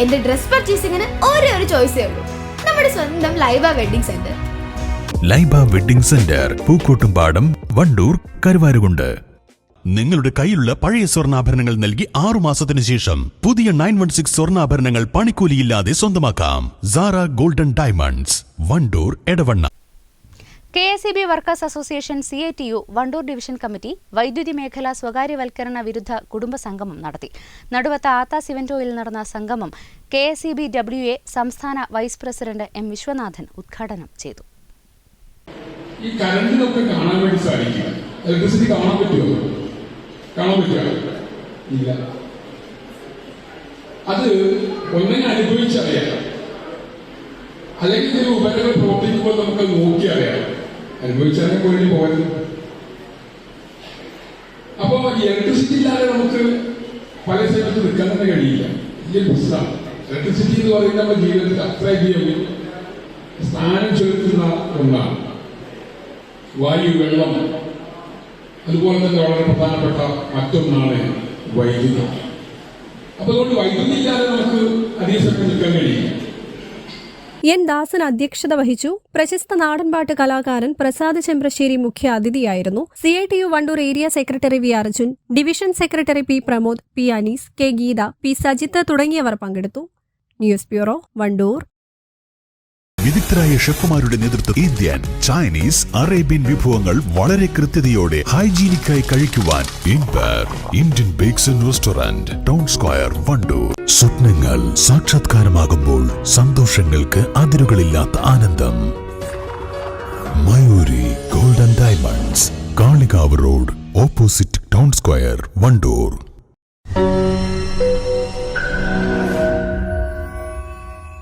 എന്റെ ഡ്രസ് പർച്ചേസിംഗിന് ഒരേ ഒരു ചോയ്സേ ഉള്ളൂ. നമ്മുടെ സ്വന്തം Laiba wedding centre. Laiba wedding centre Pookkottumpadam Wandoor Karuvarakundu. നിങ്ങളുടെ കയ്യിലുള്ള പഴയ സ്വർണാഭരണങ്ങൾ നൽകി ആറു മാസത്തിനു ശേഷം പുതിയ നയൻ വൺ സിക്സ് സ്വർണാഭരണങ്ങൾ പണിക്കൂലിയില്ലാതെ സ്വന്തമാക്കാം. Sara golden diamonds Wandoor Edavanna. K S E B workers association C I T U Wandoor division committee വൈദ്യുതി മേഖല സ്വകാര്യവൽക്കരണ വിരുദ്ധ കുടുംബ സംഗമം നടത്തി. നടുവത്ത ആത്ത സിവന്റോയിൽ നടന്ന സംഗമം K S E B W A സംസ്ഥാന വൈസ് പ്രസിഡന്റ് എം വിശ്വനാഥൻ ഉദ്ഘാടനം ചെയ്തു. ഈ കറണ്ടിനൊക്കെ കാണാൻ വേണ്ടി സാധിക്കുക ഇലക്ട്രിസിറ്റി കാണാൻ പറ്റുമോ? കാണാൻ ഇല്ല. അത് ഒന്നിനെ അനുഭവിച്ചറിയാം. അല്ലെങ്കിൽ ഒരു ഉപകരണം പ്രവർത്തിക്കുമ്പോൾ നമുക്ക് അനുഭവിച്ചറിയാൻ വേണ്ടി പോകരുത് അപ്പോ ഇലക്ട്രിസിറ്റി ഇല്ലാതെ നമുക്ക് പല സ്ഥലത്ത് നിൽക്കാൻ തന്നെ കഴിയില്ല. വലിയ പ്രശ്നമാണ് ഇലക്ട്രിസിറ്റി എന്ന് പറയുന്നത് നമ്മുടെ ജീവിതത്തിൽ അത്രയധികം സ്ഥാനം ചെലുത്തുന്ന ഒന്നാണ്. വായു വെള്ളം അതുപോലെ തന്നെ വളരെ പ്രധാനപ്പെട്ട മറ്റൊന്നാണ് വൈദ്യുതി. അപ്പൊ അതുകൊണ്ട് വൈദ്യുതി ഇല്ലാതെ നമുക്ക് അധിക സമയം നിൽക്കാൻ കഴിയില്ല. എൻ ദാസൻ അധ്യക്ഷത വഹിച്ചു. പ്രശസ്ത നാടൻപാട്ട് കലാകാരൻ പ്രസാദ് ചെമ്പ്രശ്ശേരി മുഖ്യ അതിഥിയായിരുന്നു. C I T U Wandoor area secretary V Arjun division secretary P Pramod P Anees K Geetha P Sajith തുടങ്ങിയവർ പങ്കെടുത്തു. News bureau Wandoor. വിദഗ്ധരായ ഷെഫുമാരുടെ നേതൃത്വം ഇന്ത്യൻ ചൈനീസ് അറേബ്യൻ വിഭവങ്ങൾ വളരെ കൃത്യതയോടെ ഹൈജീനിക്കായി കഴിക്കുവാൻ ഇൻപർ Indian bakes restaurant town square Wandoor. സ്വപ്നങ്ങൾ സാക്ഷാത്കാരമാകുമ്പോൾ സന്തോഷങ്ങൾക്ക് അതിരുകളില്ലാത്ത ആനന്ദം. Mayuri golden diamonds Kalikavu road opposite town square Wandoor.